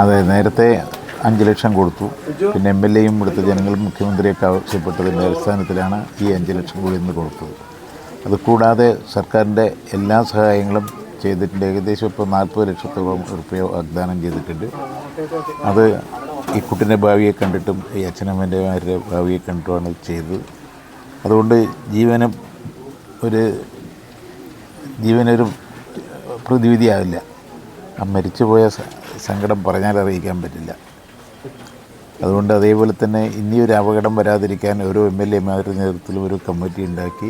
അതെ നേരത്തെ അഞ്ച് ലക്ഷം കൊടുത്തു. പിന്നെ എം എൽ എയും ഇവിടുത്തെ ജനങ്ങളും മുഖ്യമന്ത്രിയൊക്കെ ആവശ്യപ്പെട്ടതിന്റെ അടിസ്ഥാനത്തിലാണ് ഈ അഞ്ച് ലക്ഷം കൂടി ഇന്ന് കൊടുത്തത്. അത് കൂടാതെ സർക്കാരിന്റെ എല്ലാ സഹായങ്ങളും ചെയ്തിട്ടുണ്ട്. ഏകദേശം ഇപ്പോൾ നാൽപ്പത് ലക്ഷത്തോളം റുപ്യ വാഗ്ദാനം ചെയ്തിട്ടുണ്ട്. അത് ഈ കുട്ടിന്റെ ഭാവിയെ കണ്ടിട്ടും ഈ അച്ഛനമ്മേന്റെമാരുടെ ഭാവിയെ കണ്ടിട്ടുമാണ് ചെയ്തത്. അതുകൊണ്ട് ജീവനം ഒരു ജീവനൊരു പ്രതിവിധിയാവില്ല. ആ മരിച്ചുപോയ സങ്കടം പറഞ്ഞാൽ അറിയിക്കാൻ പറ്റില്ല. അതുകൊണ്ട് അതേപോലെ തന്നെ ഇനി ഒരു അപകടം വരാതിരിക്കാൻ ഓരോ എം എൽ എമാരുടെ നേതൃത്വത്തിലും ഒരു കമ്മിറ്റി ഉണ്ടാക്കി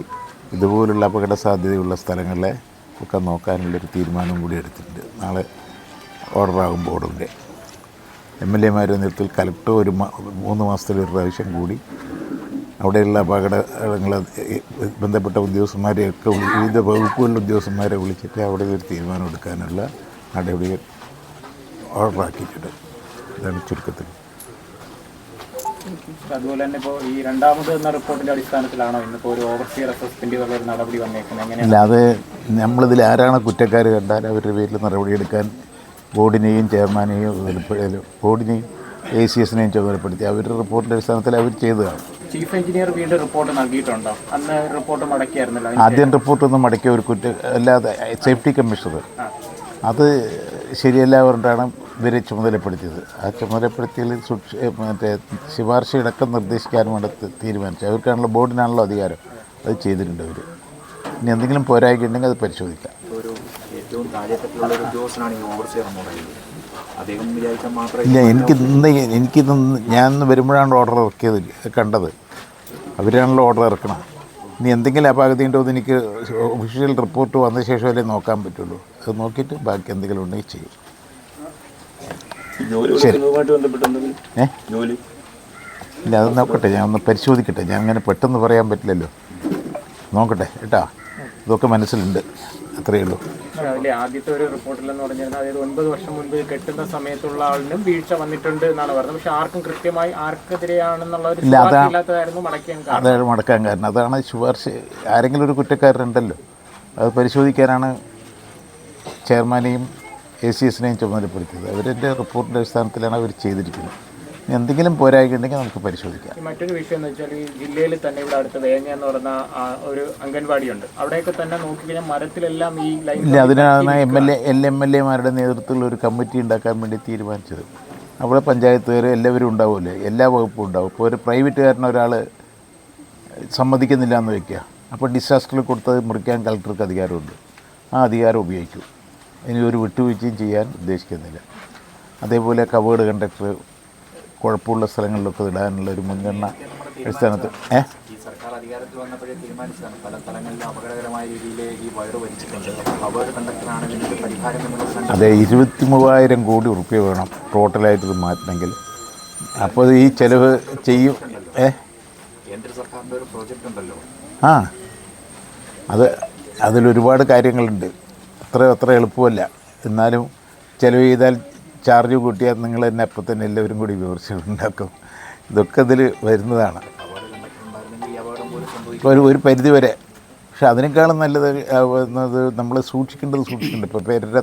ഇതുപോലുള്ള അപകട സാധ്യതയുള്ള സ്ഥലങ്ങളെ ഒക്കെ നോക്കാനുള്ളൊരു തീരുമാനം കൂടി എടുത്തിട്ടുണ്ട്. നാളെ ഓർഡറാകും ബോർഡിന്റെ എം എൽ എമാരുടെ നേതൃത്വത്തിൽ കലക്ടർ ഒരു മൂന്ന് മാസത്തിൽ ഒരു പ്രാവശ്യം കൂടി അവിടെയുള്ള അപകടങ്ങൾ ബന്ധപ്പെട്ട ഉദ്യോഗസ്ഥന്മാരെയൊക്കെ വിവിധ വകുപ്പുകളിലെ ഉദ്യോഗസ്ഥന്മാരെ വിളിച്ചിട്ട് അവിടെ ഒരു തീരുമാനം എടുക്കാനുള്ള നടപടികൾ ഓർഡറാക്കിയിട്ടുണ്ട് ഇതാണ് ചുരുക്കത്തിൽ. അതുപോലെ തന്നെ ഇപ്പോൾ ഈ രണ്ടാമത് എന്ന റിപ്പോർട്ടിന്റെ അടിസ്ഥാനത്തിലാണോ ഇന്നിപ്പോൾ ഒരു ഓവർസിയർ ചെയ്തുള്ള ഒരു നടപടി വന്നേക്കുന്നത്? എങ്ങനെയാണ്? അല്ലാതെ നമ്മളിതിൽ ആരാണ് കുറ്റക്കാർ കണ്ടാൽ അവരുടെ പേരിൽ നടപടിയെടുക്കാൻ ബോർഡിനെയും ചെയർമാനെയും ബോർഡിനെയും എ സി എസിനെയും ചുമതലപ്പെടുത്തി. അവരുടെ റിപ്പോർട്ടിന്റെ അടിസ്ഥാനത്തിൽ അവർ ചെയ്തതാണ്. ചീഫ് എഞ്ചിനീയർ വീണ്ടും റിപ്പോർട്ട് നൽകിയിട്ടുണ്ടോ? അന്ന് റിപ്പോർട്ട് മടക്കിയായിരുന്നല്ലോ. ആദ്യം റിപ്പോർട്ടൊന്നും മടക്കിയ ഒരു കുറ്റ അല്ലാതെ സേഫ്റ്റി കമ്മീഷണർ അത് ശരിയല്ല പറഞ്ഞിട്ടാണ് ഇവരെ ചുമതലപ്പെടുത്തിയത്. ആ ചുമതലപ്പെടുത്തിയിൽ സുക്ഷ മറ്റേ ശുപാർശയടക്കം നിർദ്ദേശിക്കാനും വേണ്ടി തീരുമാനിച്ചു. അവർക്കാണല്ലോ ബോർഡിനാണല്ലോ അധികാരം. അത് ചെയ്തിട്ടുണ്ട് അവർ ഇനി എന്തെങ്കിലും പോരായ്മ ഉണ്ടെങ്കിൽ അത് പരിശോധിക്കാം. ഇല്ല എനിക്ക് ഇന്ന് എനിക്കിന്ന് ഞാൻ ഇന്ന് വരുമ്പോഴാണ് ഓർഡർ ഇറക്കിയത് കണ്ടത്. അവരാണല്ലോ ഓർഡർ ഇറക്കണം ഇനി എന്തെങ്കിലും അപാകത ഉണ്ടോ എന്ന് എനിക്ക് ഒഫീഷ്യൽ റിപ്പോർട്ട് വന്ന ശേഷമല്ലേ നോക്കാൻ പറ്റുള്ളൂ. അത് നോക്കിയിട്ട് ബാക്കി എന്തെങ്കിലും ഉണ്ടെങ്കിൽ ചെയ്യും. ശരി. ഇല്ല അത് നോക്കട്ടെ ഞാൻ ഒന്ന് പരിശോധിക്കട്ടെ. ഞാൻ അങ്ങനെ പെട്ടെന്ന് പറയാൻ പറ്റില്ലല്ലോ. നോക്കട്ടെ കേട്ടാ. ഇതൊക്കെ മനസ്സിലുണ്ട്. അത്രയേ ഉള്ളൂ. അതിലെ ആദ്യത്തെ ഒരു റിപ്പോർട്ടിലെന്ന് പറഞ്ഞിരുന്നത്. അതായത് ഒൻപത് വർഷം മുൻപ് കെട്ടുന്ന സമയത്തുള്ള ആളിനും വീഴ്ച വന്നിട്ടുണ്ട് എന്നാണ് പറഞ്ഞത്. പക്ഷെ ആർക്കും കൃത്യമായി ആർക്കെതിരെയാണെന്നുള്ള ഒരു ഇല്ല, ഇല്ലാത്തതായിരുന്നു മടക്കാൻ കാരണം. അതാണ് മടക്കാൻ കാരണം. അതാണ് ശുപാർശ ആരെങ്കിലും ഒരു കുറ്റക്കാരനുണ്ടല്ലോ. അത് പരിശോധിക്കാനാണ് ചെയർമാനെയും എ സി എസിനെയും ചുമതലപ്പെടുത്തിയത്. അവരുടെ റിപ്പോർട്ടിന്റെ അടിസ്ഥാനത്തിലാണ് അവർ ചെയ്തിരിക്കുന്നത്. ഇനി എന്തെങ്കിലും പോരായ്ക ഉണ്ടെങ്കിൽ നമുക്ക് പരിശോധിക്കാം. മറ്റൊരു വിഷയം എന്ന് വെച്ചാൽ ഈ ജില്ലയിൽ തന്നെ ഇവിടെ അടുത്ത് വേങ്ങ എന്ന് പറയുന്ന ഒരു അംഗൻവാടിയുണ്ട്. അവിടെയൊക്കെ തന്നെ നോക്കിക്കഴിഞ്ഞാൽ മരത്തിലെല്ലാം ഈ ഇല്ല അതിനാണ് M L A L M L എമാരുടെ നേതൃത്വത്തിൽ ഒരു കമ്മിറ്റി ഉണ്ടാക്കാൻ വേണ്ടി തീരുമാനിച്ചത്. അവിടെ പഞ്ചായത്തുകാർ എല്ലാവരും ഉണ്ടാവുമല്ലേ? എല്ലാ വകുപ്പും ഉണ്ടാവും. ഇപ്പോൾ ഒരു പ്രൈവറ്റുകാരൻ ഒരാൾ സമ്മതിക്കുന്നില്ല എന്ന് വയ്ക്കുക അപ്പോൾ ഡിസാസ്റ്ററിൽ കൊടുത്തത് മുറിക്കാൻ കളക്ടർക്ക് അധികാരമുണ്ട്. ആ അധികാരം ഉപയോഗിക്കും. ഇനി ഒരു വിട്ടുവീഴ്ചയും ചെയ്യാൻ ഉദ്ദേശിക്കുന്നില്ല. അതേപോലെ കവേഡ് കണ്ടക്ടർ കുഴപ്പമുള്ള സ്ഥലങ്ങളിലൊക്കെ ഇടാനുള്ള ഒരു മുൻഗണന അടിസ്ഥാനത്തിൽ ഏ? സർക്കാർ അധികാരത്തിൽ വന്നപ്പോഴേ തീരുമാനിച്ചതാണ്. പല സ്ഥലങ്ങളിലും അപകടകരമായ രീതിയിൽ ഈ വലിച്ചിട്ടുണ്ട്. കണ്ടക്ടറാണ് പരിഹാരം അതെ ഇരുപത്തി മൂവായിരം കോടി ഉറുപ്പ്യ വേണം ടോട്ടലായിട്ട് ഇത് മാറ്റണമെങ്കിൽ. അപ്പോൾ ഈ ചെലവ് ചെയ്യും ഏ? കേന്ദ്ര സർക്കാരിന്റെ ഒരു പ്രോജക്റ്റ് ഉണ്ടല്ലോ. ആ. അത് അതിലൊരുപാട് കാര്യങ്ങളുണ്ട്. അത്ര അത്ര എളുപ്പമല്ല. എന്നാലും ചിലവ് ചെയ്താൽ ചാർജ് കൂട്ടിയാൽ നിങ്ങൾ തന്നെ അപ്പം തന്നെ എല്ലാവരും കൂടി വിമർശനം ഇതൊക്കെ ഇതിൽ വരുന്നതാണ്. ഒരു ഒരു പരിധി വരെ. പക്ഷെ അതിനേക്കാളും നല്ലത് നമ്മൾ സൂക്ഷിക്കേണ്ടത് സൂക്ഷിക്കേണ്ടത് ഇപ്പോൾ പേരുടെ